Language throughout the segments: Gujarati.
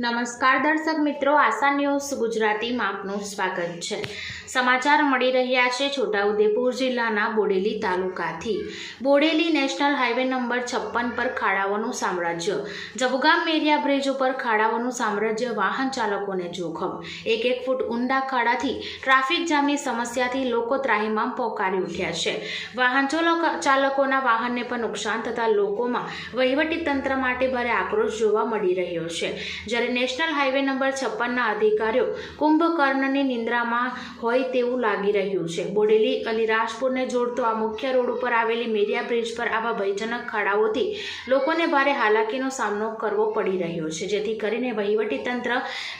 નમસ્કાર દર્શક મિત્રો, આશા ન્યૂઝ ગુજરાતીમાં આપનું સ્વાગત છે. સમાચાર મળી રહ્યા છે છોટાઉદેપુર જિલ્લાના બોડેલી તાલુકાથી. બોડેલી નેશનલ હાઈવે નંબર છપ્પન પર ખાડાઓનું સામ્રાજ્ય. જબગામ મેરિયા બ્રિજ ઉપર ખાડાઓનું સામ્રાજ્ય વાહન ચાલકોને જોખમ. એક એક ફૂટ ઊંડા ખાડાથી ટ્રાફિક જામની સમસ્યાથી લોકો ત્રાહીમામ પોકારી ઉઠ્યા છે. વાહન ચાલકો- ચાલકોના વાહનને પણ નુકસાન થતાં લોકોમાં વહીવટી તંત્ર માટે ભારે આક્રોશ જોવા મળી રહ્યો છે. જ્યારે નેશનલ હાઈવે નંબર છપ્પનના અધિકારીઓ કુંભકર્ણની નિંદ્રામાં હોય તેવું લાગી રહ્યું છે. બોડેલી અલીરાજપુરને જોડતો આ મુખ્ય રોડ ઉપર આવેલી મેરિયા બ્રિજ પર આવા ભયજનક ખાડાઓથી લોકોને ભારે હાલાકીનો સામનો કરવો પડી રહ્યો છે, જેથી કરીને વહીવટી તંત્ર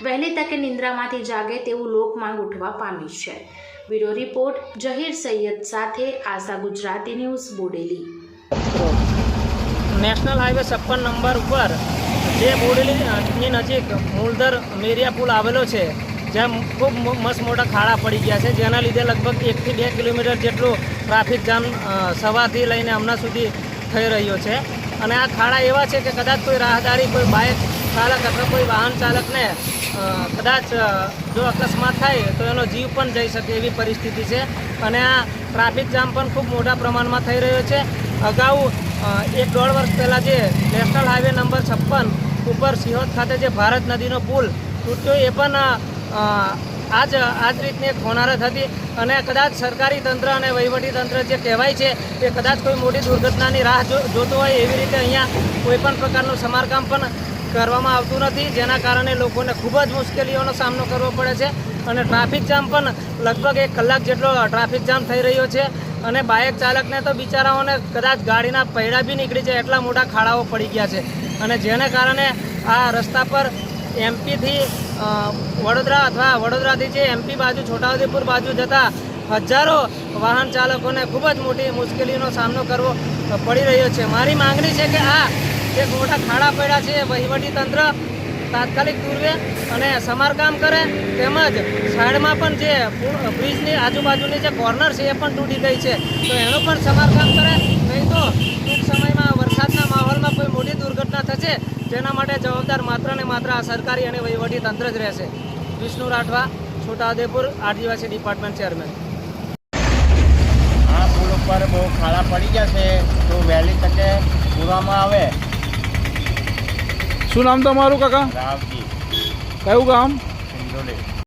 વહેલી તકે નિંદ્રામાંથી જાગે તેવું લોકમાંગ ઉઠવા પામી છે. બ્યુરો રિપોર્ટ, જહીર સૈયદ સાથે Asha Gujarati news, Bodeli. National highway છપ્પન નંબર ઉપર જે બોડેલીની નજીક મૂળધર મેરિયા પુલ આવેલો છે, જ્યાં ખૂબ મસ્ત મોટા ખાડા પડી ગયા છે, જેના લીધે લગભગ એકથી બે કિલોમીટર જેટલું ટ્રાફિક જામ સવારથી લઈને હમણાં સુધી થઈ રહ્યો છે. અને આ ખાડા એવા છે કે કદાચ કોઈ રાહદારી, કોઈ બાઇક ચાલક અથવા કોઈ વાહન ચાલકને કદાચ જો અકસ્માત થાય તો એનો જીવ પણ જઈ શકે એવી પરિસ્થિતિ છે. અને આ ટ્રાફિક જામ પણ ખૂબ મોટા પ્રમાણમાં થઈ રહ્યો છે. અગાઉ એક દોઢ વર્ષ પહેલાં જે નેશનલ હાઈવે નંબર છપ્પન ઉપર સિહોદ ખાતે જે ભારત નદીનો પુલ તૂટ્યો, એ પણ આજ આજ આજ રીતની એક હોનારત હતી. અને કદાચ સરકારી તંત્ર અને વહીવટી તંત્ર જે કહેવાય છે, એ કદાચ કોઈ મોટી દુર્ઘટનાની રાહ જો- જોતું હોય એવી રીતે અહીંયા કોઈ પણ પ્રકારનું સમારકામ પણ કરવામાં આવતું નથી. જેના કારણે લોકોને ખૂબ જ મુશ્કેલીઓનો સામનો કરવો પડે છે. અને ટ્રાફિક જામ પણ લગભગ એક કલાક જેટલો ટ્રાફિક જામ થઈ રહ્યો છે. અને બાઇક ચાલકને તો બિચારાઓને કદાચ ગાડીના પૈડા બી નીકળી જાય, એટલા મોટા ખાડાઓ પડી ગયા છે. અને જેને કારણે આ રસ્તા પર એમપીથી વડોદરા અથવા વડોદરાથી જે એમપી બાજુ, છોટાઉદેપુર બાજુ જતા હજારો વાહન ચાલકોને ખૂબ જ મોટી મુશ્કેલીનો સામનો કરવો પડી રહ્યો છે. મારી માંગણી છે કે આ જે મોટા ખાડા પડ્યા છે વહીવટી તંત્ર તાત્કાલિક દૂરવે અને સમારકામ કરે. તેમજ સાઈડમાં પણ જે બ્રિજની આજુબાજુની જે કોર્નર છે એ પણ તૂટી ગઈ છે. તો એનું પણ સમારકામ કરે. નહીં તો ટૂંક સમયમાં વરસાદના માહોલમાં કોઈ જેના માટે જવાબદાર માત્ર ને માત્ર આ સરકારી અને વહીવટી તંત્ર જ રહેશે. વિષ્ણુ રાઠવા છોટાઉદેપુર આદિવાસી ડિપાર્ટમેન્ટ ચેરમેન. આ પુલ ઉપર બહુ ખાડા પડી ગયા છે. તો વહેલી તકે પૂરવામાં આવે. શું નામ તમારું કાકા? રાવજી. કયું ગામ? સિંધોલી.